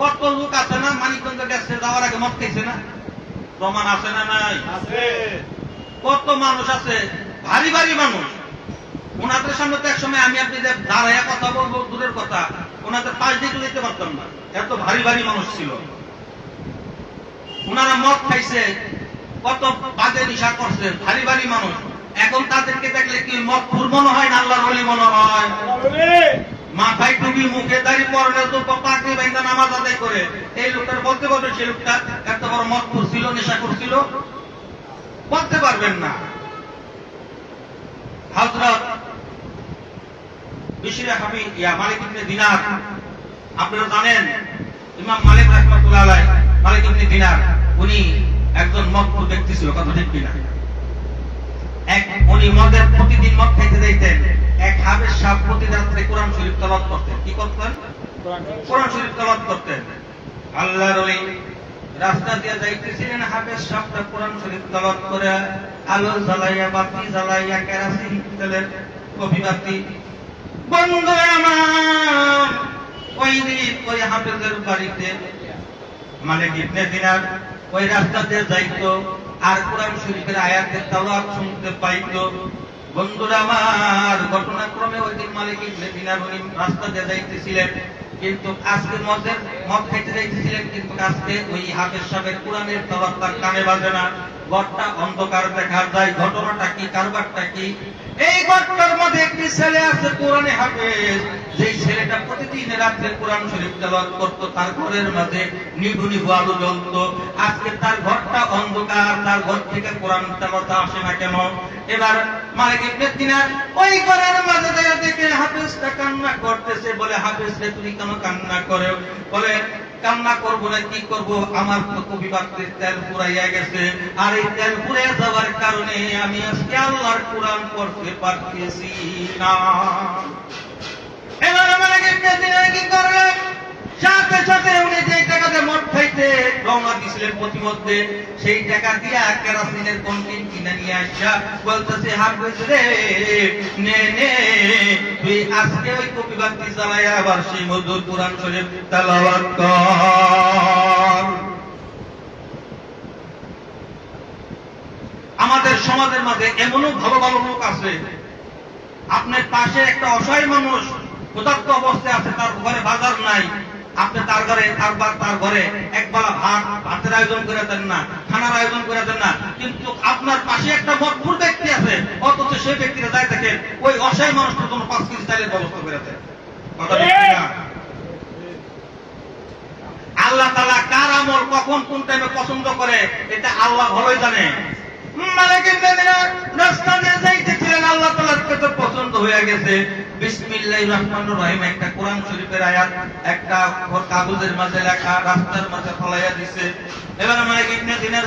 কত লোক আছে না? মানিকগঞ্জ গেছে যাওয়ার আগে মদ খাইছে না? প্রমাণ আছে না নাই? কত মানুষ আছে? ভারী ভারী মানুষ। ওনাদের সামনে তো এক সময় আমি আপনি যে দাঁড়াইয়া কথা বলব দূরের কথা ওনাদের পাশ দিয়ে তো দিতে পারতাম না। এত ভারী ভারী মানুষ ছিল। ওনারা মদ খাইছে কত বাজে নিশা করছে ভারী ভারী মানুষ। এখন তাদেরকে দেখলে কি মদ ফুর মনে হয় না আল্লাহর মনে হয়? মাথায় টুপি, মুখে দাড়ি, পরনে তো পাখি বাইন্দা নামাজ আদায় করে। এই লোকটার বলতে পারবে সে লোকটা এত বড় মদ করছিল নেশা করছিল? বলতে পারবেন না। হজরত বিশিরা হাবি ইয়া মালিক ইবনে দিনার, আপনারা জানেন, ইমাম মালিক রাহমাতুল্লাহ আলাইহি, মালিক ইবনে দিনার, উনি একজন মদপুর ব্যক্তি ছিল, কথা ঠিক কিনা? এক উনি মদের প্রতিদিন মদ খাইতে যাইতেন। এক হাবের সাপ প্রতি রাত্রে কোরআন শরীফ করতেন। কি করতেন? কোরআন শরীফ। করতেন। আল্লাহর ওই রাস্তা দিয়ে যাইতেছিলেন হাবের সাপটা কোরআন শরীফ করে আলো জ্বালাইয়া বাতি জ্বালাইয়া কেরাসিন তেলের কবি বাতি। বন্ধু আমার ওই দিন ওই হাফেজের বাড়িতে মানে ইবনে দিনার ওই রাস্তা দিয়ে যাইতো। আর কোরআন শরীফের আয়াতের তালাক শুনতে পাইতো বন্ধুরা আমার, ঘটনাক্রমে ওই দিন মালিক ইবনে দিনার উনি রাস্তা দিয়ে যাইতেছিলেন। কিন্তু আজকে মদের, মদ খাইতে যাইতেছিলেন, কিন্তু আজকে ওই হাফেজ সাহেবের কোরআনের তালাক তার কানে বাজে না। ঘরটা অন্ধকার দেখা যায় ঘটনাটা কি, কারবারটা কি? এই ঘরটার মধ্যে একটি ছেলে আছে, কোরআনে হাফেজ। যেই ছেলেটা প্রতিদিন রাত্রে কোরআন শরীফ তেলাওয়াত করতো, তার ঘরের মাঝে নিভু নিভু জ্বলতো। আজকে তার ঘরটা অন্ধকার, তার ঘর থেকে কোরআন তেলাওয়াত আসে না কেন? এবার মালিক ইবনে দিনার ওই ঘরের মাঝে দেখে হাফেজটা কান্না করতেছে, বলে, হাফেজ রে, তুমি কেন কান্না করে? বলে কান্না করব না, কি করব? আমার তো তেল পুরাইয়া গেছে। আর এই তেল পুরাইয়া যাওয়ার কারণে আমি আজকে আল্লাহর কোরআন পড়তে পারতেছি না এবার আমার আগে দিনে কি করলে সাথে সাথে উনি যে টাকাতে মদ দিছিলেন প্রতিমধ্যে সেই টাকা নিয়ে আসা বলতেছে নে নে তুই আজকে ওই কপি জ্বালাইয়া আবার সেই মধুর কোরআন শরীফ তেলাওয়াত কর। আমাদের সমাজের মাঝে এমনও ভালো ভালো লোক আছে। আপনার পাশে একটা অসহায় মানুষ, ক্ষুধার্ত অবস্থায় আছে, তার ঘরে বাজার নাই। আপনি তার ঘরে তার বা- তার ঘরে একবেলা ভাত, ভাতের আয়োজন করে দেন না, খানার আয়োজন করে দেন না, কিন্তু আপনার পাশে একটা মজবুর ব্যক্তি আছে, অথচ সেই ব্যক্তিরা যাই দেখেন ওই অসহায় মানুষটার জন্য পাঁচ কেজি চালের ব্যবস্থা করে দেন আল্লাহ তালা কার আমল কখন কোন টাইমে পছন্দ করে, এটা আল্লাহ ভালোই জানে। মালিক ইবনে দিনার রাস্তা দিয়ে যাইতেছিলেন, আল্লাহ তাআলার কাছে পছন্দ হয়ে গেছে। বিসমিল্লাহির রহমানির রহিম, একটা কোরআন শরীফের আয়াত, একটা কাগজের মাঝে লেখা, রাস্তার মাঝে ফলাইয়া দিছে। এবার মালিক ইবনে দিনার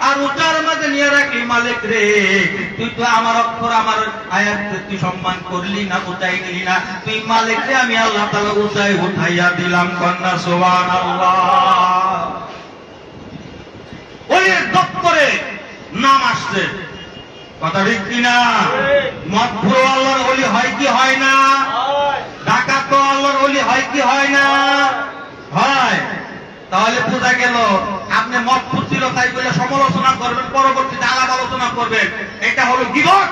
আর উচার মাঝে নিয়ে রাখলি মালিক রে। তুই তো আমার অক্ষর, আমার আয়াত তুই সম্মান করলি না, উঠাই দিলি না। তুই মালিক রে, আমি আল্লাহ তালা উঠাই উঠাইয়া দিলাম, কন্যা সোহান ওই দপ্তরে নাম আসছে। কথা ঠিক কিনা? মদপুর আল্লাহর অলি হয় কি হয় না? ডাকাত আল্লাহর হয় কি হয় না? হয়। তাহলে বোঝা গেল করবেন পরবর্তীতে আলাপ আলোচনা করবেন। এটা হলো এ